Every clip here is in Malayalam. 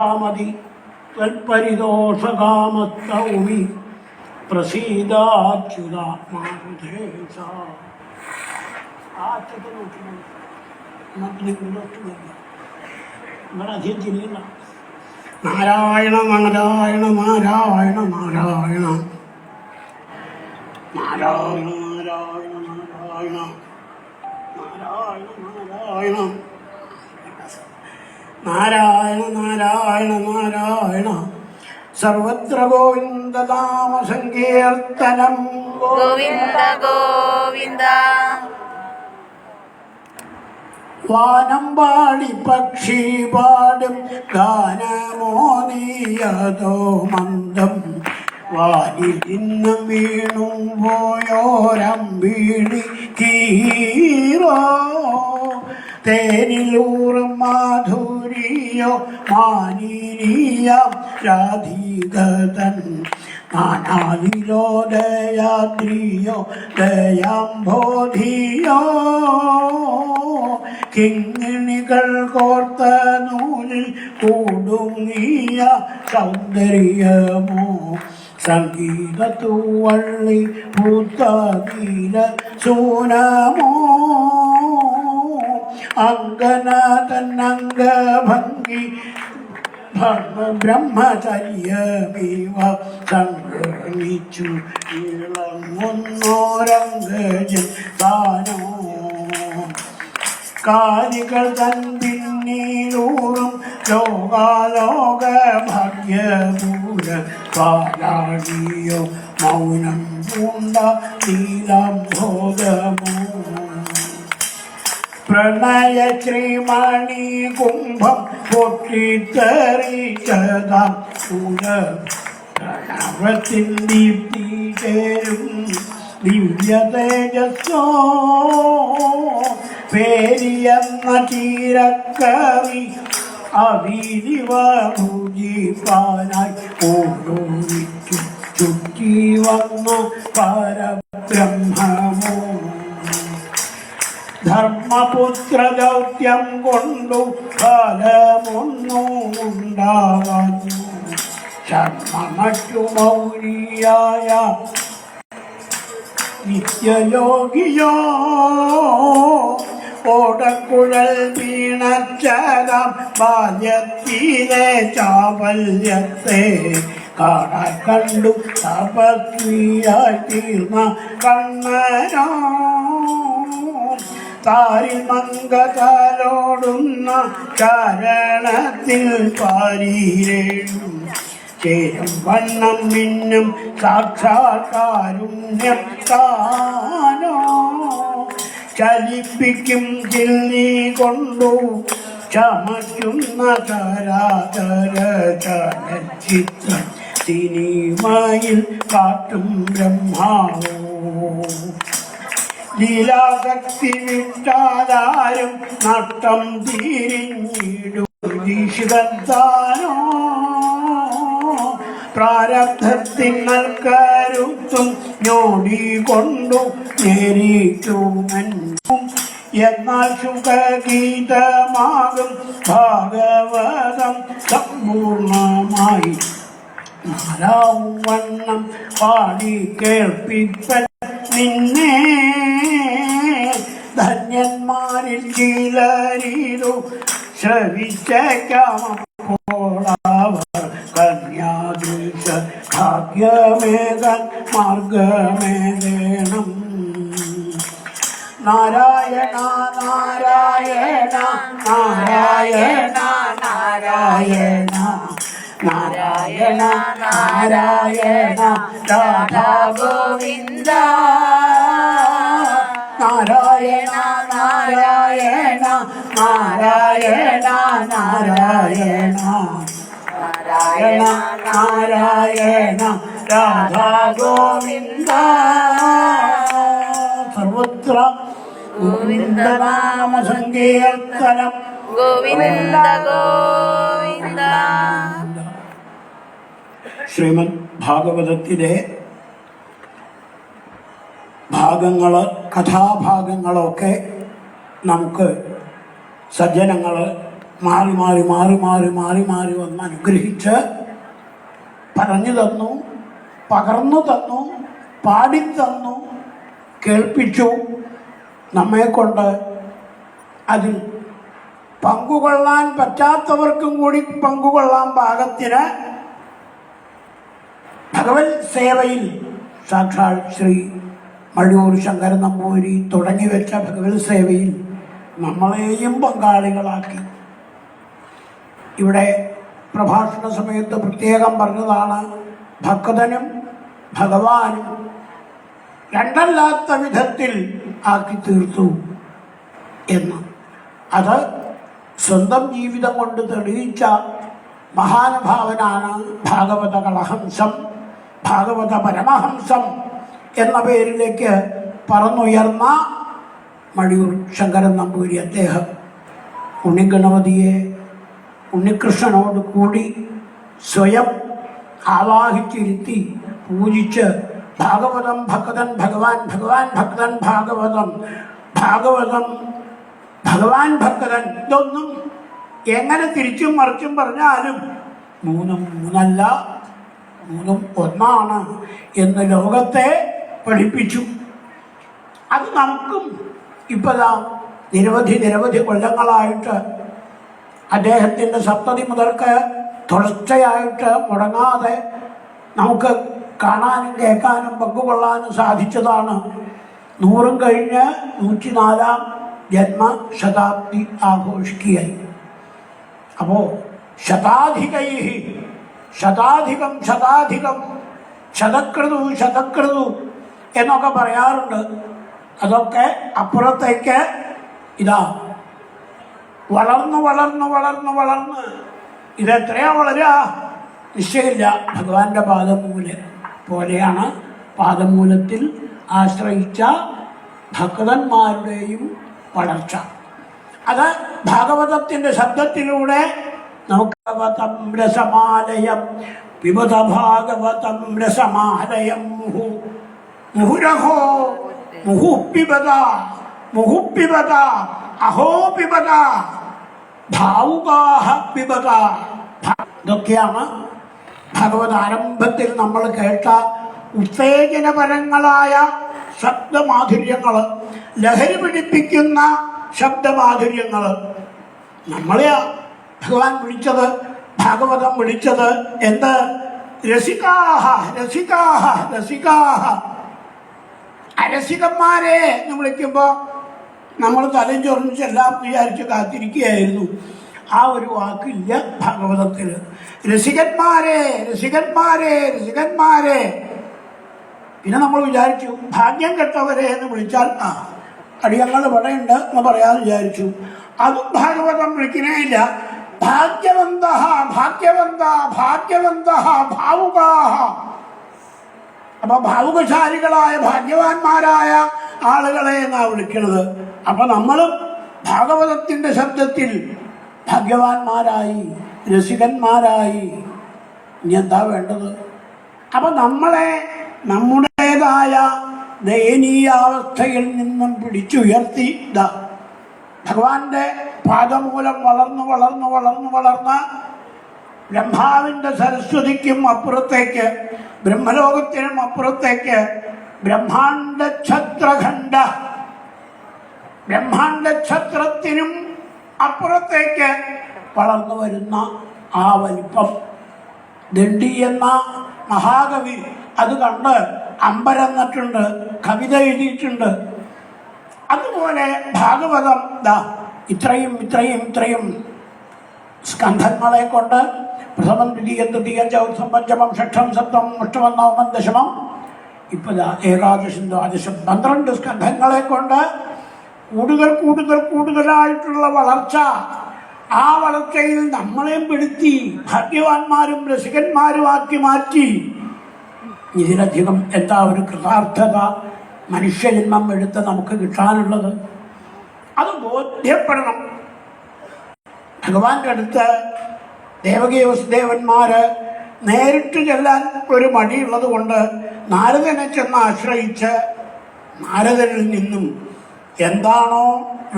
കാമതി. തൽപരിദോഷകാമത്തൗമി. പ്രസീദാച്യുത മാരുതേശ ആ അച്ഛത്തെ നോക്കി ഇങ്ങോട്ട് വരിക. തിരിയില്ല നാരായണ നാരായണ നാരായണ നാരായണ. നാരായണ നാരായണ നാരായണ. നാരായണ നാരായണ. നാരായണ നാരായണ നാരായണ. സർവത്ര ഗോവിന്ദനാമ സങ്കീർത്തനം ഗോവിന്ദ ഗോവിന്ദ. വാനമ്പാടി പക്ഷി പാടും ഗാനമോനിയതോ മന്ദം. വാനിൽ ഇന്ന് വീണും പോയോരം വീണി കീറോ തേനിലൂറും മാധുരിയോ മാനിനിയം രാധികതൻ. നാനാവിലോദയാദ്രിയോ ദയാംബോധിയോ കിങ്ങിണികൾ കോർത്ത നൂലിൽ കൂടുങ്ങിയ സൗന്ദര്യമോ. സംഗീതത്തുവള്ളി പൂത്ത നീല സൂനമോ. അങ്കന തന്നംഗ ഭംഗി ബ്രഹ്മചര്യമീവ സംഗ്രഹിച്ചു ഇളങ്ങുന്നോരംഗജൻ താനോ. കാലികൾ തൻ പിന്നീലൂറും ലോകാലോക ഭാഗ്യപൂര പാലാടിയോ മൗനം പൂണ്ട നീലംബോധമോ. പ്രണയ ശ്രീമണി കുംഭം പൊട്ടിത്തെറിച്ചതാം പ്രണവത്തിൻ ദീപ്തി ചേരും ദിവ്യ തേജസ്സോ. പേരിയെന്ന തീരക്കവി അവീതിവ ഭൂജിപ്പാനായി ഓരോരിച്ചു ചുറ്റി വന്നു പരബ്രഹ്മമോ. ധർമ്മപുത്ര ദൗത്യം കൊണ്ടു ഫലമൊന്നും ഉണ്ടാവാന്നു ശർമ്മമറ്റു മൗരിയായ നിത്യയോഗിയോ ഓടക്കുഴൽ വീണച്ചതാം ബാല്യത്തിലെ ചാവല്യത്തെ കാണാൻ കണ്ടു തപസ്വിയായി തീർന്ന കണ്ണനോ. താരിമംഗതലോടുന്ന ചരണത്തിൽ പാരീരേഴും ചേരും വണ്ണം മിന്നും സാക്ഷാത്കാരുണ്യം താനോ. ചലിപ്പിക്കും ചില്ലി കൊണ്ടു ചമയ്ക്കുന്ന തരാതര ചലച്ചിത്രം. സിനിമയിൽ കാട്ടും ബ്രഹ്മാവോ. ലീലാശക്തി വിട്ടാതാരും നട്ടം തിരിഞ്ഞിടും. ദീക്ഷിതത്താനോ? പ്രാരബ്ധത്തിൽ നൽകരുത്തും ഞോടികൊണ്ടു നേരിട്ടുമെന്നും. എന്നാൽ ശുഭഗീതമാകും ഭാഗവതം സമ്പൂർണമായി. നാലാവണ്ണം പാടി കേൾപ്പിപ്പൻ നിന്നെ ധന്യന്മാരിൽ ചിലരിതു ശ്രവിച്ചേക്കാമപ്പോളവർ കന്യാദൃശ ഭാഗ്യമേകൻ മാർഗമേകണം നാരായണ നാരായണ നാരായണ നാരായണ. നാരായണ നാരായണ രാധാ ഗോവിന്ദ. നാരായണ നാരായണ നാരായണ നാരായണ. നാരായണ നാരായണ രാധാ ഗോവിന്ദ. സർവത്ര ഗോവിന്ദനാമ സങ്കീർത്തനം. ഗോവിന്ദ ഗോവിന്ദ. ശ്രീമദ് ഭാഗവതത്തിലെ ഭാഗങ്ങൾ കഥാഭാഗങ്ങളൊക്കെ നമുക്ക് സജ്ജനങ്ങൾ മാറി മാറി മാറി മാറി മാറി മാറി വന്ന് അനുഗ്രഹിച്ച് പറഞ്ഞു തന്നു പകർന്നു തന്നു പാടിത്തന്നു കേൾപ്പിച്ചു. നമ്മെക്കൊണ്ട് അതിൽ പങ്കുകൊള്ളാൻ പറ്റാത്തവർക്കും കൂടി പങ്കുകൊള്ളാൻ പാകത്തിന് ഭഗവത് സേവയിൽ സാക്ഷാൽ ശ്രീ മഴൂർ ശങ്കരൻ നമ്പൂരി തുടങ്ങി വെച്ച ഭഗവത് സേവയിൽ നമ്മളെയും പങ്കാളികളാക്കി. ഇവിടെ പ്രഭാഷണ സമയത്ത് പ്രത്യേകം പറഞ്ഞതാണ് ഭക്തനും ഭഗവാനും രണ്ടല്ലാത്ത വിധത്തിൽ ആക്കി തീർത്തു എന്ന്. അത് സ്വന്തം ജീവിതം കൊണ്ട് തെളിയിച്ച മഹാനുഭാവനാണ് ഭാഗവത കളഹംസം ഭാഗവത പരമഹംസം എന്ന പേരിലേക്ക് പറന്നുയർന്ന മഴയൂർ ശങ്കരൻ നമ്പൂരി അദ്ദേഹം ഉണ്ണിഗണപതിയെ ഉണ്ണികൃഷ്ണനോട് കൂടി സ്വയം ആവാഹിച്ചിരുത്തി പൂജിച്ച് ഭാഗവതം ഭക്തൻ ഭഗവാൻ ഭഗവാൻ ഭക്തൻ ഭാഗവതം ഭാഗവതം ഭഗവാൻ ഭക്തൻ ഇതൊന്നും എങ്ങനെ തിരിച്ചും മറിച്ചും പറഞ്ഞാലും മൂന്നും മൂന്നല്ല. മൂന്നും ഒന്നാണ് എന്ന് ലോകത്തെ പഠിപ്പിച്ചു. അത് നമുക്കും ഇപ്പോഴാ നിരവധി നിരവധി കൊല്ലങ്ങളായിട്ട് അദ്ദേഹത്തിന്റെ സപ്തതി മുതൽക്ക് തുടർച്ചയായിട്ട് മുടങ്ങാതെ നമുക്ക് കാണാനും കേൾക്കാനും പങ്കുകൊള്ളാനും സാധിച്ചതാണ് നൂറും കഴിഞ്ഞ് നൂറ്റിനാലാം ജന്മശതാബ്ദി ആഘോഷിക്കുകയായി. അപ്പോൾ ശതാധികൈ ശതാധികം ശതാധികം ശതക്രതു ശതക്രതു എന്നൊക്കെ പറയാറുണ്ട്. അതൊക്കെ അപ്പുറത്തേക്ക് ഇതാ. വളർന്നു വളർന്നു വളർന്ന് വളർന്ന്. ഇതെത്രയാ വളരുക? നിശ്ചയമില്ല. ഭഗവാന്റെ പാദമൂല പോലെയാണ് പാദമൂലത്തിൽ ആശ്രയിച്ച ഭക്തന്മാരുടെയും വളർച്ച. അത് ഭാഗവതത്തിന്റെ ശബ്ദത്തിലൂടെ നമുക്ക് രസമാലയം പിബത ഭാഗവതം രസമാലയം മുഹു മുഹുരഹോ മുഹുപ്പിബത മുഹുപ്പിബത അഹോ പിബത ഭാവുകാഹ പിബത ഇതൊക്കെയാണ് ഭഗവത് ആരംഭത്തിൽ നമ്മൾ കേട്ട ഉത്തേജനപരങ്ങളായ ശബ്ദമാധുര്യങ്ങൾ ലഹരി പിടിപ്പിക്കുന്ന ശബ്ദമാധുര്യങ്ങൾ നമ്മളെയാ ഭഗവാൻ വിളിച്ചത് ഭാഗവതം വിളിച്ചത് എന്ത് രസികാഹ രസികാഹ രസികാഹ. അരസികന്മാരെ എന്ന് വിളിക്കുമ്പോൾ നമ്മൾ തലയും ചൊറിഞ്ഞ് എല്ലാം വിചാരിച്ച് കാത്തിരിക്കുകയായിരുന്നു. ആ ഒരു വാക്കില്ല ഭാഗവതത്തിൽ. രസികന്മാരെ രസികന്മാരെ രസികന്മാരെ. പിന്നെ നമ്മൾ വിചാരിച്ചു ഭാഗ്യം കെട്ടവരെ എന്ന് വിളിച്ചാൽ ആ അടിയങ്ങൾ ഇവിടെയുണ്ട് എന്ന് പറയാമെന്ന് വിചാരിച്ചു. അതും ഭാഗവതം വിളിക്കുന്നേ ഇല്ല. ഭാഗ്യവന്ത ഭാഗ്യവന്ത ഭാഗ്യവന്ത ഭാവുകാഹ. അപ്പൊ ഭാവുകശാലികളായ ഭാഗ്യവാന്മാരായ ആളുകളെ എന്നാ വിളിക്കുന്നത് അപ്പൊ നമ്മളും ഭാഗവതത്തിന്റെ ശബ്ദത്തിൽ ഭാഗ്യവാന്മാരായി രസികന്മാരായി. ഇനി എന്താ വേണ്ടത്? അപ്പൊ നമ്മളെ നമ്മുടേതായ ദയനീയാവസ്ഥയിൽ നിന്നും പിടിച്ചുയർത്തി ഇതാ ഭഗവാന്റെ പാദമൂലം വളർന്നു വളർന്നു വളർന്നു വളർന്ന് ബ്രഹ്മാവിന്റെ സരസ്വതിക്കും അപ്പുറത്തേക്ക് ബ്രഹ്മലോകത്തിനും അപ്പുറത്തേക്ക് ബ്രഹ്മാണ്ട ഛത്രഖണ്ഡ. ബ്രഹ്മാണ്ട ഛത്രത്തിനും അപ്പുറത്തേക്ക് വളർന്നു വരുന്ന ആ വലിപ്പം. ദണ്ഡി എന്ന മഹാകവി അത് കണ്ട് അമ്പരന്നിട്ടുണ്ട് കവിത എഴുതിയിട്ടുണ്ട്. അതുപോലെ ഭാഗവതം ദാ ഇത്രയും ഇത്രയും ഇത്രയും സ്കന്ധങ്ങളെ കൊണ്ട് പ്രഥമം ദ്വിതീയം തൃതീയം ചൗർത്ഥം പഞ്ചമം ഷഷ്ടം സപ്തം അഷ്ടമം നവമം ദശമം ഇപ്പം ഏകാദശം ദ്വാദശം പന്ത്രണ്ട് സ്കന്ധങ്ങളെ കൊണ്ട് കൂടുതൽ കൂടുതൽ കൂടുതലായിട്ടുള്ള വളർച്ച ആ വളർച്ചയിൽ നമ്മളെയും പെടുത്തി ഭാഗ്യവാന്മാരും രസികന്മാരും ആക്കി മാറ്റി. ഇതിലധികം എന്താ ഒരു കൃതാർത്ഥത? മനുഷ്യജന്മം എടുത്ത് നമുക്ക് കിട്ടാനുള്ളത് അത് ബോധ്യപ്പെടണം. ഭഗവാന്റെ അടുത്ത് ദേവകീ വസുദേവന്മാര് നേരിട്ട് ചെല്ലാൻ ഒരു മടിയുള്ളത് കൊണ്ട് നാരദനെ ചെന്ന് ആശ്രയിച്ച് നാരദനിൽ നിന്നും എന്താണോ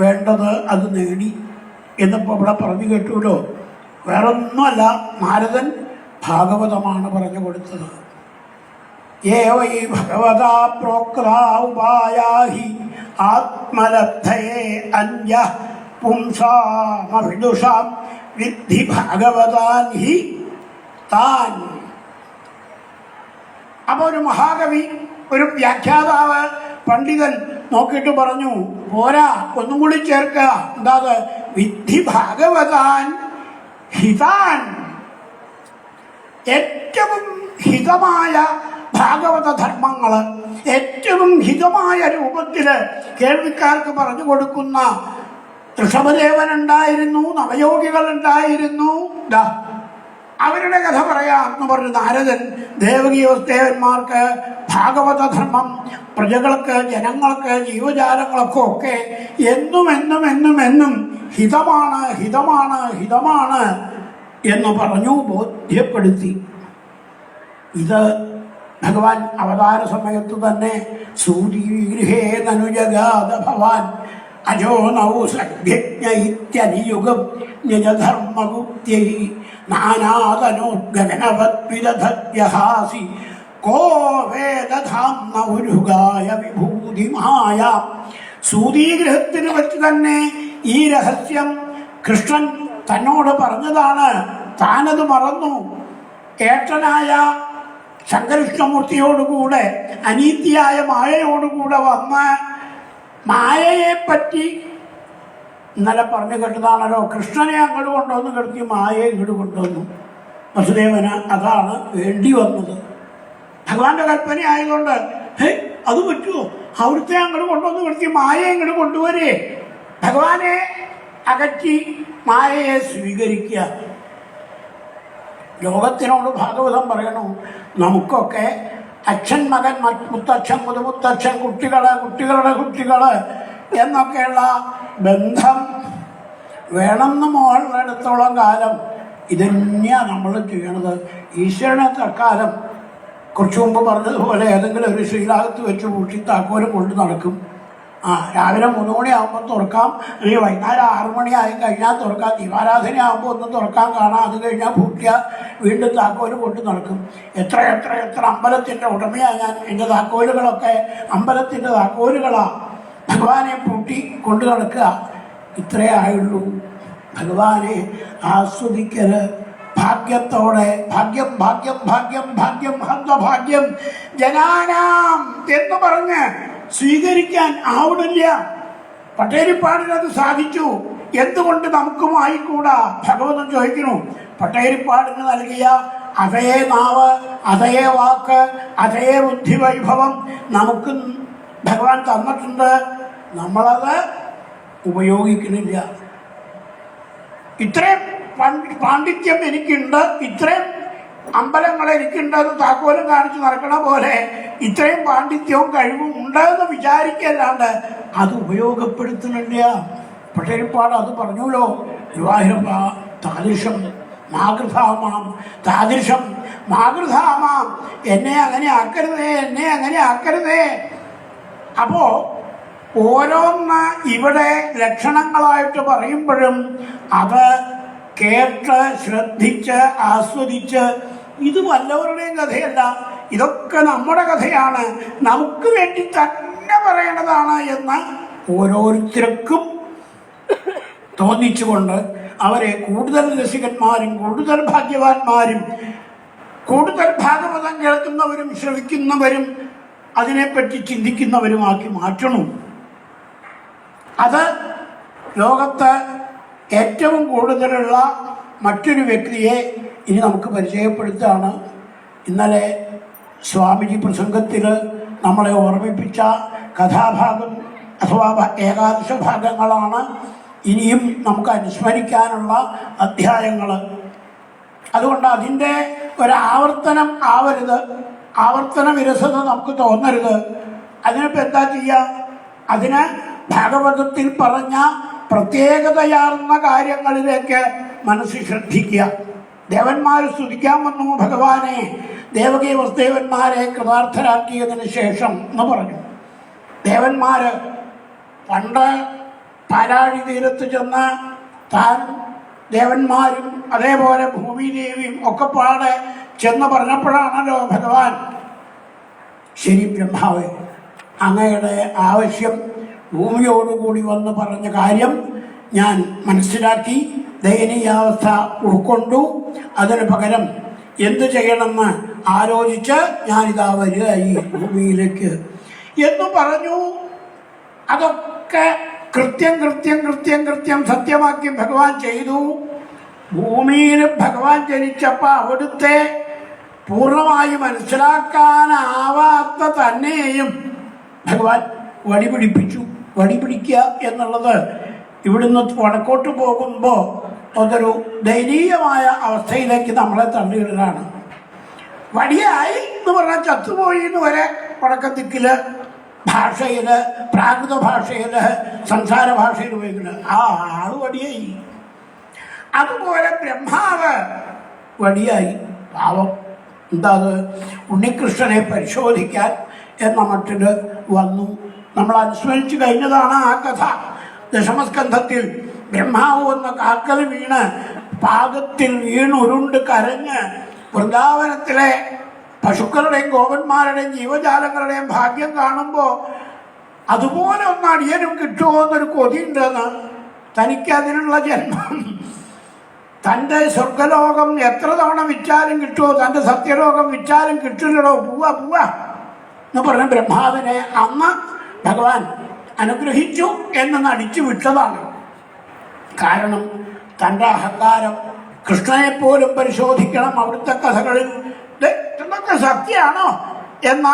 വേണ്ടത് അത് നേടി എന്നിപ്പോൾ ഇവിടെ പറഞ്ഞു കേട്ടുല്ലോ വേറൊന്നുമല്ല നാരദൻ ഭാഗവതമാണ് പറഞ്ഞു കൊടുത്തത്. ഏ വൈ ഭഗവതാ പ്രോക്താ ഉപായാഹി ആത്മലബ്ധയെ അന്യ പുംസാമഭിദുഷാം വിദ്ധി ഭാഗവതാൻ ഹി താൻ. അപ്പോൾ ഒരു മഹാകവി ഒരു വ്യാഖ്യാതാവ് പണ്ഡിതൻ നോക്കിയിട്ട് പറഞ്ഞു പോരാ ഒന്നും കൂടി ചേർക്കുക എന്താ വിദ്ധി ഭാഗവതാൻ ഹിതാൻ. ഏറ്റവും ഹിതമായ ഭാഗവത ധർമ്മങ്ങൾ ഏറ്റവും ഹിതമായ രൂപത്തിൽ കേൾവിക്കാർക്ക് പറഞ്ഞു കൊടുക്കുന്ന ഋഷഭദേവൻ ഉണ്ടായിരുന്നു നവയോഗികൾ ഉണ്ടായിരുന്നു അവരുടെ കഥ പറയാം എന്ന് പറഞ്ഞു നാരദൻ ദേവകീയോസ്ദേവന്മാർക്ക് ഭാഗവത ധർമ്മം പ്രജകൾക്ക് ജനങ്ങൾക്ക് ജീവജാലങ്ങൾക്കും ഒക്കെ എന്നും എന്നും എന്നും എന്നും ഹിതമാണ് ഹിതമാണ് ഹിതമാണ് എന്ന് പറഞ്ഞു ബോധ്യപ്പെടുത്തി. ഇത് ഭഗവാൻ അവതാര സമയത്ത് തന്നെ സൂര്യഗൃഹേ നനുജഗാത ഭവാൻ. അജോ നൗ സഭ്യജ്ഞ ഇത്യനിയുഗം നിജധർമ്മഗുപ്ത്യൈ നാനാതനോദ്ഗഗനവദ്വിദധത്യഹാസി കോ വേദധാംന വിഭൂതിമായ സൂതീഗ്രഹത്തിന് വെച്ച് തന്നെ ഈ രഹസ്യം കൃഷ്ണൻ തന്നോട് പറഞ്ഞതാണ്. താനത് മറന്നു. ഏട്ടനായ ശങ്കരകൃഷ്ണമൂർത്തിയോടുകൂടെ അനീതിയായ മായയോടുകൂടെ വന്ന് മായയെപ്പറ്റി ഇന്നലെ പറഞ്ഞു കേട്ടതാണല്ലോ. കൃഷ്ണനെ അങ്ങോട്ട് കൊണ്ടുവന്ന് കിടത്തി മായയെ ഇങ്ങോട്ട് കൊണ്ടുവന്നു. വസുദേവന് അതാണ് വേണ്ടി വന്നത്. ഭഗവാന്റെ കൽപ്പന ആയതുകൊണ്ട് അത് പറ്റുമോ അവിടുത്തെ അങ്ങോട്ട് കൊണ്ടുവന്ന് കിടത്തി മായയെ ഇങ്ങോട്ട് കൊണ്ടുവരേ. ഭഗവാനെ അകറ്റി മായയെ സ്വീകരിക്കുക. ലോകത്തിനോട് ഭാഗവതം പറയണു? നമുക്കൊക്കെ അച്ഛൻ മകൻ മുത്തച്ഛൻ മുതുമുത്തച്ഛൻ കുട്ടികൾ കുട്ടികളുടെ കുട്ടികൾ എന്നൊക്കെയുള്ള ബന്ധം വേണമെന്ന് മോളിലെടുത്തോളം കാലം ഇതന്നെയാണ് നമ്മൾ ചെയ്യണത്. ഈശ്വരനെ തൽക്കാലം കുറച്ചു മുമ്പ് പറഞ്ഞതുപോലെ ഏതെങ്കിലും ഒരു ശ്രീലാകത്ത് വെച്ച് പൂട്ടി താക്കോലും കൊണ്ട് നടക്കും. ആ രാവിലെ മൂന്ന് മണിയാകുമ്പോൾ തുറക്കാം. അല്ലെങ്കിൽ വൈകുന്നേരം ആറു മണിയായി കഴിഞ്ഞാൽ തുറക്കാം. ദീപാരാധന ആകുമ്പോൾ ഒന്ന് തുറക്കാൻ കാണാം. അത് കഴിഞ്ഞാൽ പൂട്ടിയ വീണ്ടും താക്കോൽ കൊണ്ട് നടക്കും. എത്ര എത്ര എത്ര അമ്പലത്തിന്റെ ഉടമയാണ് ഞാൻ. എന്റെ താക്കോലുകളൊക്കെ അമ്പലത്തിന്റെ താക്കോലുകളാണ് ഭഗവാനെ പൂട്ടി കൊണ്ടു നടക്കുക. ഇത്രേ ആയുള്ളൂ. ഭഗവാനെ ആസ്വദിക്കൽ. ഭാഗ്യത്തോടെ ഭാഗ്യം ഭാഗ്യം ഭാഗ്യം ഭാഗ്യം ഹന്തഭാഗ്യം ജനാനാം എന്ന് പറഞ്ഞ് സ്വീകരിക്കാൻ ആവണില്ല പട്ടേരിപ്പാടിന് അത് സാധിച്ചു. എന്തുകൊണ്ട് നമുക്കും ആയിക്കൂടാ? ഭഗവതൻ ചോദിക്കുന്നു. പട്ടേരിപ്പാടിന് നൽകിയ അതേ നാവ് അതേ വാക്ക് അതേ ബുദ്ധിവൈഭവം നമുക്ക് ഭഗവാൻ തന്നിട്ടുണ്ട്. നമ്മളത് ഉപയോഗിക്കുന്നില്ല. ഇത്രയും പണ്ഡി- പാണ്ഡിത്യം എനിക്കുണ്ട്. ഇത്രയും അമ്പലങ്ങൾ എനിക്കുണ്ടെന്ന് താക്കോലും കാണിച്ച് നടക്കണ പോലെ ഇത്രയും പാണ്ഡിത്യവും കഴിവും ഉണ്ടെന്ന് വിചാരിക്കല്ലാണ്ട് അത് ഉപയോഗപ്പെടുത്തുന്നില്ല. പട്ടേരിപ്പാട് അത് പറഞ്ഞുല്ലോ വിവാഹിരപ്പ താദൃശം മാതൃധാമാം താദൃശം മാതൃധാമാം. എന്നെ അങ്ങനെ ആക്കരുതേ എന്നെ അങ്ങനെ ആക്കരുതേ. അപ്പോൾ ഓരോന്ന് ഇവിടെ ലക്ഷണങ്ങളായിട്ട് പറയുമ്പോഴും അത് കേട്ട് ശ്രദ്ധിച്ച് ആസ്വദിച്ച് ഇത് വല്ലവരുടെയും കഥയല്ല. ഇതൊക്കെ നമ്മുടെ കഥയാണ്. നമുക്ക് വേണ്ടി തന്നെ പറയേണ്ടതാണ് എന്ന് ഓരോരുത്തർക്കും തോന്നിച്ചുകൊണ്ട് അവരെ കൂടുതൽ രസികന്മാരും കൂടുതൽ ഭാഗ്യവാന്മാരും കൂടുതൽ ഭാഗവതം കേൾക്കുന്നവരും ശ്രവിക്കുന്നവരും അതിനെപ്പറ്റി ചിന്തിക്കുന്നവരുമാക്കി മാറ്റണം. അത് ലോകത്ത് ഏറ്റവും കൂടുതലുള്ള മറ്റൊരു വ്യക്തിയെ ഇനി നമുക്ക് പരിചയപ്പെടുത്തുകയാണ്. ഇന്നലെ സ്വാമിജി പ്രസംഗത്തിൽ നമ്മളെ ഓർമ്മിപ്പിച്ച കഥാഭാഗം അഥവാ ഏകാദശ ഭാഗങ്ങളാണ്. ഇനിയും നമുക്ക് അനുസ്മരിക്കാനുള്ള അധ്യായങ്ങൾ അതുകൊണ്ട് അതിന്റെ ഒരാവർത്തനം ആവരുത്. ആവർത്തന വിരസത നമുക്ക് തോന്നരുത്. അതിനിപ്പോൾ എന്താ ചെയ്യുക അതിന് ഭാഗവതത്തിൽ പറഞ്ഞ പ്രത്യേകതയാർന്ന കാര്യങ്ങളിലേക്ക് മനസ്സ് ശ്രദ്ധിക്കുക. ദേവന്മാർ സ്തുതിക്കാൻ വന്നു ഭഗവാനെ. ദേവകീ വസുദേവന്മാരെ കൃതാർത്ഥരാക്കിയതിന് ശേഷം എന്ന് പറഞ്ഞു. ദേവന്മാർ പണ്ട് പാലാഴി തീരത്ത് ചെന്ന് താൻ ദേവന്മാരും അതേപോലെ ഭൂമിദേവിയും ഒക്കെ പാടെ ചെന്ന് പറഞ്ഞപ്പോഴാണല്ലോ ഭഗവാൻ. ശരി ബ്രഹ്മാവ് അങ്ങയുടെ ആവശ്യം ഭൂമിയോടുകൂടി വന്ന് പറഞ്ഞ കാര്യം ഞാൻ മനസ്സിലാക്കി. ദയനീയാവസ്ഥ ഉൾക്കൊണ്ടു. അതിന് പകരം എന്തു ചെയ്യണമെന്ന് ആലോചിച്ച് ഞാനിതാ വരിക ഈ ഭൂമിയിലേക്ക്. എന്ന് പറഞ്ഞു. അതൊക്കെ കൃത്യം കൃത്യം കൃത്യം കൃത്യം സത്യമാക്കി ഭഗവാൻ ചെയ്തു. ഭൂമിയിൽ ഭഗവാൻ ജനിച്ചപ്പോൾ അവിടുത്തെ പൂർണമായി മനസ്സിലാക്കാനാവാത്ത തന്നെയും ഭഗവാൻ വടി പിടിപ്പിച്ചു വടി പിടിക്കുക എന്നുള്ളത് ഇവിടുന്ന് വടക്കോട്ട് പോകുമ്പോൾ അതൊരു ദയനീയമായ അവസ്ഥയിലേക്ക് നമ്മളെ തള്ളിയിടുകയാണ്. വടിയായി എന്ന് പറഞ്ഞാൽ ചത്തുപോയി എന്ന് വരെ വടക്കത്തിക്കിൽ ഭാഷയിൽ പ്രാകൃത ഭാഷയിൽ സംസാര ഭാഷയിൽ ഉപയോഗിക്കുന്നത്. ആ ആൾ വടിയായി. അതുപോലെ ബ്രഹ്മാവ് വടിയായി. പാവം. എന്താ അത്? ഉണ്ണികൃഷ്ണനെ പരിശോധിക്കാൻ എന്ന മട്ടിൽ വന്നു. നമ്മൾ അനുസ്മരിച്ചു കഴിഞ്ഞതാണ് ആ കഥ. ദശമസ്കന്ധത്തിൽ ബ്രഹ്മാവ് എന്ന കാക്കൽ വീണ് പാകത്തിൽ വീണുരുണ്ട് കരഞ്ഞ് വൃന്ദാവനത്തിലെ പശുക്കളുടെയും ഗോപന്മാരുടെയും ജീവജാലങ്ങളുടെയും ഭാഗ്യം കാണുമ്പോൾ അതുപോലെ ഒന്ന് അടിയനും കിട്ടുമോ എന്നൊരു കൊതിയുണ്ടെന്ന് തനിക്ക് അതിനുള്ള ജന്മം. തന്റെ സ്വർഗലോകം എത്ര തവണ വിറ്റാലും കിട്ടുമോ തന്റെ സത്യലോകം വിറ്റാലും കിട്ടില്ലടോ? പോവാ പോവാ. എന്ന് പറഞ്ഞ ബ്രഹ്മാവിനെ അമ്മ ഭഗവാൻ അനുഗ്രഹിച്ചു എന്ന് നടിച്ചു വിട്ടതാണ്. കാരണം തന്റെ അഹങ്കാരം കൃഷ്ണനെപ്പോലും പരിശോധിക്കണം അവിടുത്തെ കഥകളിൽ. "ദേ, ഇതൊക്കെ സത്യമാണോ എന്ന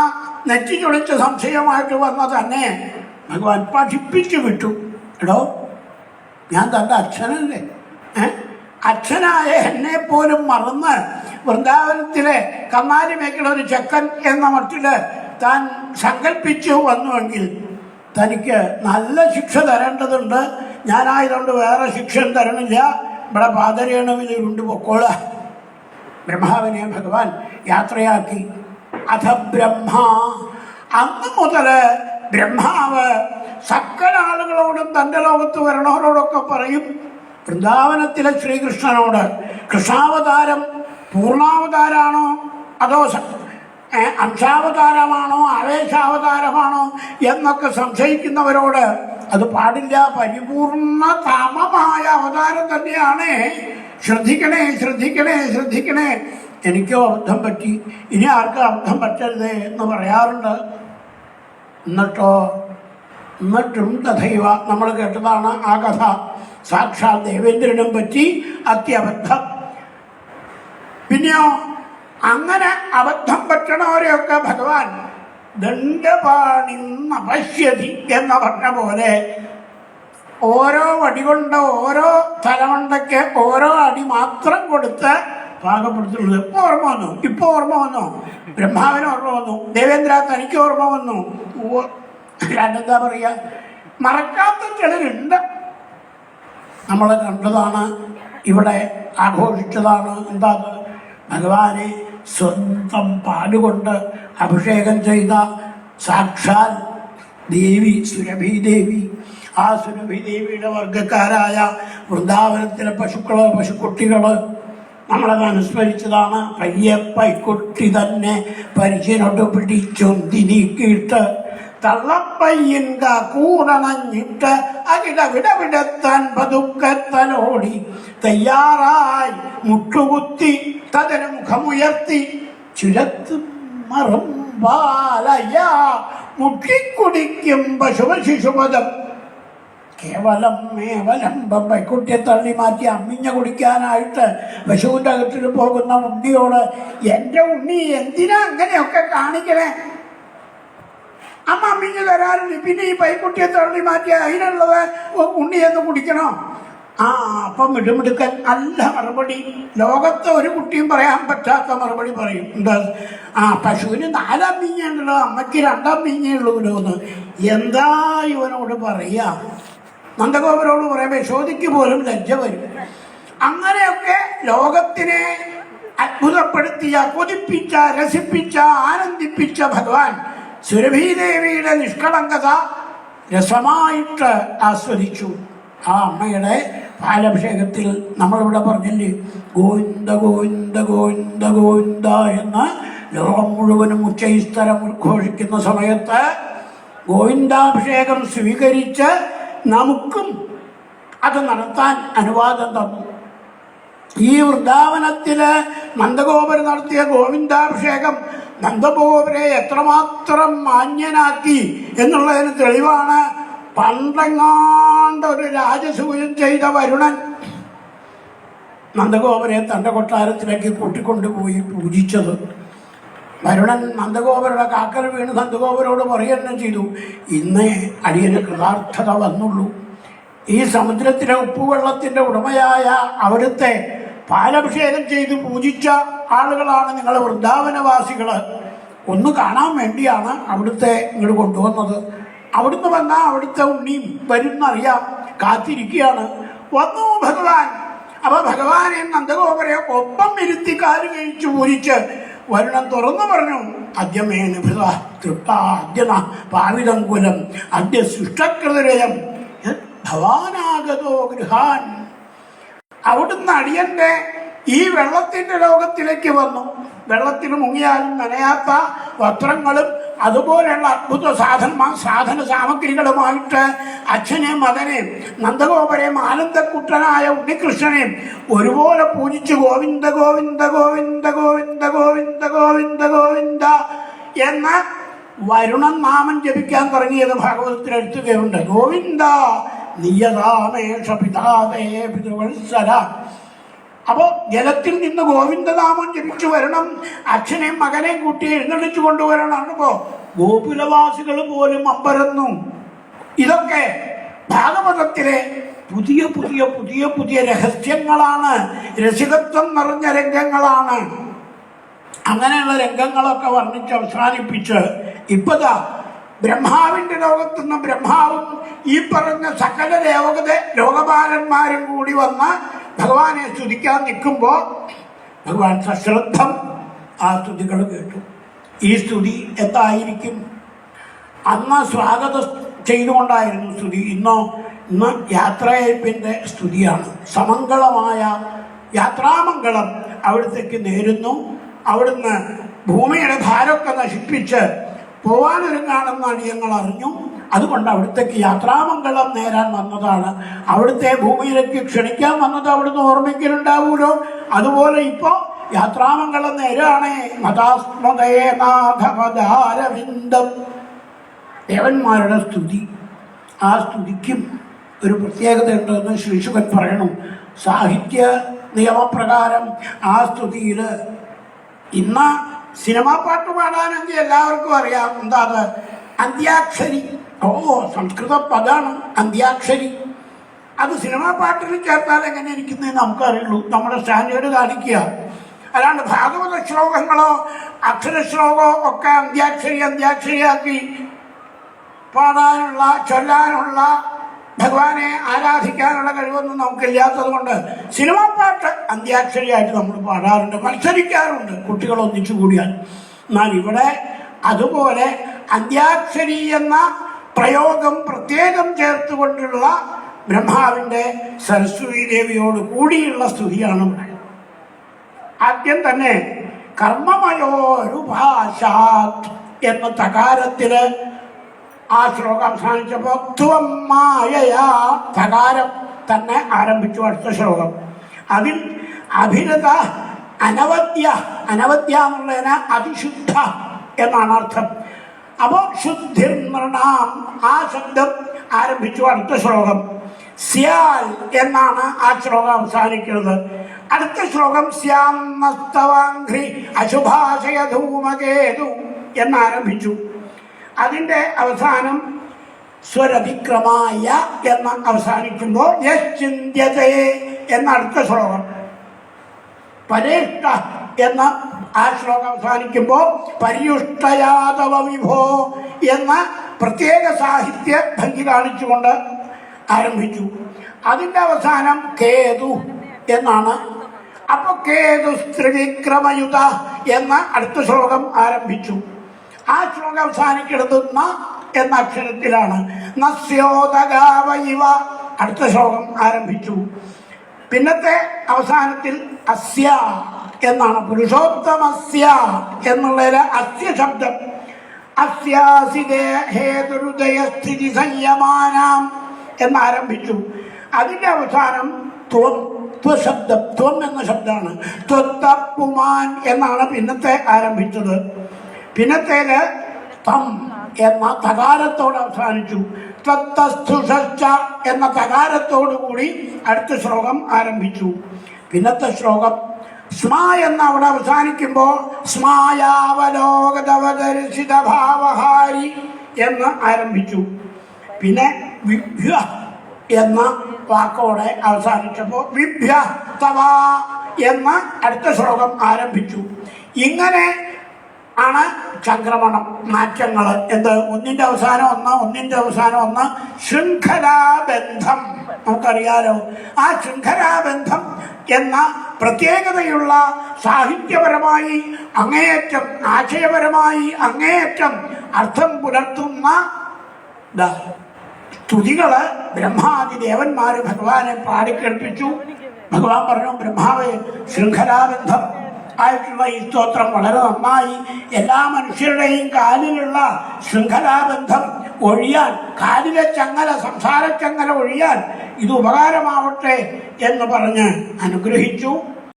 നെറ്റി ചൊളിച്ച സംശയമായിട്ട് വന്ന തന്നെ ഭഗവാൻ പഠിപ്പിച്ചു വിട്ടു. എടോ ഞാൻ തന്റെ അച്ഛനല്ലേ? അച്ഛനായ എന്നെ പോലും മറന്ന് വൃന്ദാവനത്തിലെ കന്നാലി മേഖല ഒരു ചെക്കൻ എന്ന മട്ടിൽ താൻ സങ്കല്പിച്ചു വന്നുവെങ്കിൽ തനിക്ക് നല്ല ശിക്ഷ തരേണ്ടതുണ്ട്. ഞാനായതുകൊണ്ട് വേറെ ശിക്ഷ തരണില്ല. ഇവിടെ പാതരേണവിൽ ഇരുണ്ട് പൊക്കോള. ബ്രഹ്മാവിനെ ഭഗവാൻ യാത്രയാക്കി. അഥ ബ്രഹ്മ. അന്ന് മുതൽ ബ്രഹ്മാവ് സകല ആളുകളോടും തന്റെ ലോകത്ത് വരണവരോടൊക്കെ പറയും. വൃന്ദാവനത്തിലെ ശ്രീകൃഷ്ണനോട് കൃഷ്ണാവതാരം പൂർണാവതാരാണോ അതോ അംശാവതാരമാണോ ആവേശാവതാരമാണോ എന്നൊക്കെ സംശയിക്കുന്നവരോട് അത് പാടില്ല. പരിപൂർണ താമമായ അവതാരം തന്നെയാണ്. ശ്രദ്ധിക്കണേ ശ്രദ്ധിക്കണേ ശ്രദ്ധിക്കണേ. എനിക്കോ അർത്ഥം പറ്റി. ഇനി ആർക്കും അർത്ഥം പറ്റരുത് എന്ന് പറയാറുണ്ട്. എന്നിട്ടോ? എന്നിട്ടും തഥൈവ നമ്മൾ കേട്ടതാണ് ആ കഥ. സാക്ഷാൽ ദേവേന്ദ്രനും പറ്റി അത്യബദ്ധം. പിന്നെയോ? അങ്ങനെ അബദ്ധം പറ്റണവരെയൊക്കെ ഭഗവാൻ ദണ്ഡപാണി നപശ്യതി എന്ന് പറഞ്ഞ പോലെ ഓരോ വടികൊണ്ട് ഓരോ തലമുണ്ടയ്ക്ക് ഓരോ അടി മാത്രം കൊടുത്ത് പാകപ്പെടുത്തുന്നത് ഇപ്പൊ ഓർമ്മ വന്നു. ഇപ്പൊ ഓർമ്മ വന്നു. ബ്രഹ്മാവിന് ഓർമ്മ വന്നു. ദേവേന്ദ്ര തനിക്ക് ഓർമ്മ വന്നു. എന്താ പറയുക മറക്കാത്ത ചിലരുണ്ട് നമ്മൾ കണ്ടതാണ്. ഇവിടെ ആഘോഷിച്ചതാണ്. എന്താ? ഭഗവാനെ സ്വന്തം പാലുകൊണ്ട് അഭിഷേകം ചെയ്ത സാക്ഷാൽ ദേവി സുരഭി ദേവി. ആ സുരഭി ദേവിയുടെ വർഗക്കാരായ വൃന്ദാവനത്തിലെ പശുക്കൾ പശുക്കുട്ടികൾ നമ്മളത് അനുസ്മരിച്ചതാണ്. പയ്യ പൈക്കുട്ടി തന്നെ പരിചയനോട്ട് പിടിച്ചൊന്തി നീക്കിയിട്ട് തള്ളപ്പയ്യൻ കൂടണഞ്ഞിട്ട് അകിട വിടവിടത്താൻ പതുക്കത്തലോടി തയ്യാറായി മുട്ടുകുത്തി തതന് മുഖമുയർത്തി ചുരത്തും മറുമ്പാലയ മുട്ടിക്കുടിക്കും പശുവ ശിശുപദം. കേവലം മേവലം പൈക്കുട്ടിയെ തള്ളി മാറ്റി അമ്മിഞ്ഞ കുടിക്കാനായിട്ട് പശുവിന്റെ അകത്തിൽ പോകുന്ന ഉണ്ണിയോട് എന്റെ ഉണ്ണി എന്തിനാ അങ്ങനെയൊക്കെ കാണിക്കണേ? അമ്മ അമ്മിഞ്ഞ് തരാറില്ല പിന്നെ ഈ പൈക്കുട്ടിയെ തള്ളി മാറ്റി അതിനുള്ളത് ഉണ്ണിയെന്ന് കുടിക്കണം. ആ അപ്പം മിടുമിടുക്കൻ അല്ല മറുപടി. ലോകത്തെ ഒരു കുട്ടിയും പറയാൻ പറ്റാത്ത മറുപടി പറയും. എന്താ? ആ പശുവിന് നാലാം മീഞ്ഞുണ്ടല്ലോ അമ്മയ്ക്ക് രണ്ടാം ഉള്ളൂ എന്ന് എന്താ ഇവനോട് പറയാ? നന്ദഗോപുരോട് പറയുമ്പോൾ യശോദിക്ക് പോലും ലജ്ജ വരും. അങ്ങനെയൊക്കെ ലോകത്തിനെ അത്ഭുതപ്പെടുത്തിയ കൊതിപ്പിച്ച രസിപ്പിച്ച ആനന്ദിപ്പിച്ച ഭഗവാൻ സുരഭീദേവിയുടെ നിഷ്കളങ്കത രസമായിട്ട് ആസ്വദിച്ചു. ആ അമ്മയുടെ പാലഭിഷേകത്തിൽ നമ്മളിവിടെ പറഞ്ഞില്ലേ ഗോവിന്ദ ഗോവിന്ദ ഗോവിന്ദ ഗോവിന്ദ എന്ന് ലോകം മുഴുവനും ഉച്ചൈസ്തരം ഉദ്ഘോഷിക്കുന്ന സമയത്ത് ഗോവിന്ദാഭിഷേകം സ്വീകരിച്ച് നമുക്കും അത് നടത്താൻ അനുവാദം തന്നു. ഈ വൃന്ദാവനത്തിൽ നന്ദഗോപുരം നടത്തിയ ഗോവിന്ദാഭിഷേകം നന്ദഗോപുരെ എത്രമാത്രം മാന്യനാക്കി എന്നുള്ളതിന് തെളിവാണ് പണ്ടെങ്ങാണ്ട് ഒരു രാജസൂയം ചെയ്ത വരുണൻ നന്ദഗോപുരെ തന്റെ കൊട്ടാരത്തിലേക്ക് കൂട്ടിക്കൊണ്ടുപോയി പൂജിച്ചത്. വരുണൻ നന്ദഗോപരുടെ കാക്കൽ വീണ് നന്ദഗോപുരോട് പറയുകയും ചെയ്തു. ഇന്നേ അടിയന് കൃതാർത്ഥത വന്നുള്ളൂ. ഈ സമുദ്രത്തിലെ ഉപ്പുവെള്ളത്തിന്റെ ഉടമയായ അവിടുത്തെ പാലഭിഷേകം ചെയ്ത് പൂജിച്ച ആളുകളാണ് നിങ്ങൾ വൃന്ദാവനവാസികൾ ഒന്ന് കാണാൻ വേണ്ടിയാണ് അവിടുത്തെ ഇങ്ങോട്ട് കൊണ്ടുവന്നത്. അവിടുന്ന് വന്നാൽ അവിടുത്തെ ഉണ്ണിയും വരുന്നറിയാം. കാത്തിരിക്കുകയാണ്. വന്നു ഭഗവാൻ. അപ്പൊ ഭഗവാനെ നന്ദഗോപരെ ഒപ്പം ഇരുത്തി കാൽ കഴിച്ചു പൂജിച്ച് വരുണം തുറന്നു പറഞ്ഞു. അദ്യമേനുഭൃത തൃപ്ത അദ്യന പാവിതങ്കുലം അദ്യ സൃഷ്ടകൃതരയം. ഭവാനാഗതോ ഗൃഹാൻ. അവിടുന്ന് അടിയന്റെ ഈ വെള്ളത്തിന്റെ ലോകത്തിലേക്ക് വന്നു. വെള്ളത്തിൽ മുങ്ങിയാലും നനയാത്ത വസ്ത്രങ്ങളും അതുപോലെയുള്ള അത്ഭുത സാധന സാധന സാമഗ്രികളുമായിട്ട് അച്ഛനെയും മകനെയും നന്ദഗോപരെയും ആനന്ദക്കുട്ടനായ ഉണ്ണികൃഷ്ണനെയും ഒരുപോലെ പൂജിച്ച് ഗോവിന്ദ ഗോവിന്ദ ഗോവിന്ദ ഗോവിന്ദ ഗോവിന്ദ ഗോവിന്ദ ഗോവിന്ദ എന്ന വരുണൻ നാമം ജപിക്കാൻ തുടങ്ങിയത് ഭാഗവതത്തിൽ എടുത്തുകയുണ്ട് ഗോവിന്ദ നിയതാമേഷ പിതാമേ പിതൃവത്സര അപ്പോൾ ജലത്തിൽ നിന്ന് ഗോവിന്ദനാമം ജപിച്ചു വരണം. അച്ഛനെയും മകനെയും കൂട്ടി എഴുന്നള്ളിച്ചു കൊണ്ടുവരണം. അപ്പോൾ ഗോകുലവാസികൾ പോലും അമ്പരന്നു. ഇതൊക്കെ ഭാഗവതത്തിലെ പുതിയ പുതിയ പുതിയ പുതിയ രഹസ്യങ്ങളാണ്. രസികത്വം നിറഞ്ഞ രംഗങ്ങളാണ്. അങ്ങനെയുള്ള രംഗങ്ങളൊക്കെ വർണിച്ച് അവസാനിപ്പിച്ച് ഇപ്പതാ ബ്രഹ്മാവിന്റെ ലോകത്തുനിന്ന് ബ്രഹ്മാവും ഈ പറഞ്ഞ സകല ദേവകത ലോകപാലന്മാരും കൂടി വന്ന് ഭഗവാനെ സ്തുതിക്കാൻ നിൽക്കുമ്പോൾ ഭഗവാൻ സശ്രദ്ധം ആ സ്തുതികൾ കേട്ടു. ഈ സ്തുതി എന്തായിരിക്കും? അന്ന് സ്വാഗതം ചെയ്തുകൊണ്ടായിരുന്നു സ്തുതി. ഇന്നോ ഇന്ന് യാത്രയപ്പിന്റെ സ്തുതിയാണ്. സമംഗളമായ യാത്രാമംഗളം അവിടത്തേക്ക് നേരുന്നു. അവിടുന്ന് ഭൂമിയുടെ ഭാരമൊക്കെ നശിപ്പിച്ച് പോവാനൊരുങ്ങാണെന്ന് അടിയങ്ങൾ അറിഞ്ഞു. അതുകൊണ്ട് അവിടത്തേക്ക് യാത്രാമംഗളം നേരാൻ വന്നതാണ്. അവിടുത്തെ ഭൂമിയിലേക്ക് ക്ഷണിക്കാൻ വന്നത് അവിടുന്ന് ഓർമ്മിക്കലുണ്ടാവൂലോ? അതുപോലെ ഇപ്പോ യാത്രാമംഗളം നേരാണേ. മതാസ്മതേ നാഥമദാരവിന്ദം ദേവന്മാരുടെ സ്തുതി. ആ സ്തുതിക്കും ഒരു പ്രത്യേകത ഉണ്ടെന്ന് ശ്രീശുഖൻ പറയണം. സാഹിത്യ നിയമപ്രകാരം ആ സ്തുതിയിൽ ഇന്ന് സിനിമാ പാട്ട് പാടാനെങ്കിൽ എല്ലാവർക്കും അറിയാം. എന്താ അത് അന്ത്യാക്ഷരി. ഓ സംസ്കൃത പദാണ് അന്ത്യാക്ഷരി. അത് സിനിമാ പാട്ടിൽ ചേർത്താൽ എങ്ങനെ ഇരിക്കുന്നതെന്ന് നമുക്കറിയുള്ളൂ. നമ്മുടെ സ്റ്റാൻഡേർഡ് കാണിക്കുക. അല്ലാണ്ട് ഭാഗവത ശ്ലോകങ്ങളോ അക്ഷരശ്ലോകമോ ഒക്കെ അന്ത്യാക്ഷരി അന്ത്യാക്ഷരിയാക്കി പാടാനുള്ള ചൊല്ലാനുള്ള ഭഗവാനെ ആരാധിക്കാനുള്ള കഴിവൊന്നും നമുക്കില്ലാത്തത് കൊണ്ട് സിനിമാ പാട്ട് അന്ത്യാക്ഷരിയായിട്ട് നമ്മൾ പാടാറുണ്ട് മത്സരിക്കാറുണ്ട് കുട്ടികൾ ഒന്നിച്ചു കൂടിയാൽ. എന്നാൽ ഇവിടെ അതുപോലെ അന്ത്യാക്ഷരി എന്ന പ്രയോഗം പ്രത്യേകം ചേർത്തുകൊണ്ടുള്ള ബ്രഹ്മാവിന്റെ സരസ്വതി ദേവിയോട് കൂടിയുള്ള സ്തുതിയാണ് ഇവിടെ. ആദ്യം തന്നെ കർമ്മമയോരുഭാഷാത് എന്ന തകാരത്തിൽ ആ ശ്ലോകം അവസാനിച്ചപ്പോൾ തകാരം തന്നെ ആരംഭിച്ചു അടുത്ത ശ്ലോകം. അതിൽ അഭിനത അനവദ്യ അനവദ്യ എന്നുള്ളതിന് അതിശുദ്ധ എന്നാണ് അർത്ഥം. അപ്പോൾ ശുദ്ധിർ നൃണാം ആ ശബ്ദം ആരംഭിച്ചു അടുത്ത ശ്ലോകം. സ്യാൽ എന്നാണ് ആ ശ്ലോകം അവസാനിക്കുന്നത്. അടുത്ത ശ്ലോകം സ്യാം നസ്തവാഘ്രി അശുഭാശയ ധൂമകേതു എന്നാരംഭിച്ചു. അതിന്റെ അവസാനം സ്വരഭിക്രമായ എന്ന് അവസാനിക്കുമ്പോൾ യശ്ചിന്യതേ എന്ന അടുത്ത ശ്ലോകം. പരേഷ്ട എന്ന ആ ശ്ലോകം അവസാനിക്കുമ്പോൾ പര്യുഷ്ടയാതവ വിഭോ എന്ന പ്രത്യേക സാഹിത്യ ഭംഗി കാണിച്ചുകൊണ്ട് ആരംഭിച്ചു. അതിന്റെ അവസാനം കേതു എന്നാണ്. അപ്പോൾ കേതു സ്ത്രീവിക്രമയുത എന്ന അടുത്ത ശ്ലോകം ആരംഭിച്ചു. ആ ശ്ലോകം അവസാനിക്കിടത്തുന്ന എന്ന അക്ഷരത്തിലാണ്. അടുത്ത ശ്ലോകം ആരംഭിച്ചു. പിന്നത്തെ അവസാനത്തിൽ അസ്യ എന്നാണ്. പുരുഷോത്തമസ്യ എന്നുള്ളതിലെ അസ്യ ശബ്ദം. അസ്യാസിതേ ഹേതുരുദയസ്ഥിതി സംയമാനാം എന്നാരംഭിച്ചു അതിന്റെ അവസാനം ത്വം ത്വശബ്ദം. ത്വം എന്ന ശബ്ദമാണ്. ത്വത്തപ്പുമാൻ എന്നാണ് പിന്നത്തെ ആരംഭിച്ചത്. പിന്നത്തേൽ തം എന്ന തകാരത്തോട് അവസാനിച്ചു. തത്തസ്തുഷശ്ച എന്ന തകാരത്തോടു കൂടി അടുത്ത ശ്ലോകം ആരംഭിച്ചു. പിന്നത്തെ ശ്ലോകം സ്മ എന്ന് അവിടെ അവസാനിക്കുമ്പോൾ സ്മായാവലോകതവദർശിത ഭാവഹാരി എന്ന് ആരംഭിച്ചു. പിന്നെ വിഭ്യ എന്ന വാക്കോടെ അവസാനിച്ചപ്പോൾ വിഭ്യ തവ എന്ന അടുത്ത ശ്ലോകം ആരംഭിച്ചു. ഇങ്ങനെ ആണ് സംക്രമണം മാറ്റങ്ങൾ എന്ത്? ഒന്നിന്റെ അവസാനം ഒന്ന് ഒന്നിന്റെ അവസാനം ഒന്ന്. ശൃംഖലാബന്ധം. നമുക്കറിയാലോ ആ ശൃംഖലാബന്ധം എന്ന പ്രത്യേകതയുള്ള സാഹിത്യപരമായി അങ്ങേയറ്റം ആശയപരമായി അങ്ങേയറ്റം അർത്ഥം പുലർത്തുന്ന ദാ സ്തുതികൾ ബ്രഹ്മാദി ദേവന്മാര് ഭഗവാനെ പാടിക്കേൾപ്പിച്ചു ഭഗവാൻ പറഞ്ഞു ബ്രഹ്മാവെ ശൃംഖലാബന്ധം ആയിട്ടുള്ള ഈ സ്തോത്രം വളരെ നന്നായി എല്ലാ മനുഷ്യരുടെയും കാലിലുള്ള ശൃംഖലാബന്ധം ഒഴിയാൻ കാലിലെ ചങ്ങല സംസാര ചങ്ങല ഒഴിയാൻ ഇത് ഉപകാരമാവട്ടെ എന്ന് പറഞ്ഞ് അനുഗ്രഹിച്ചു.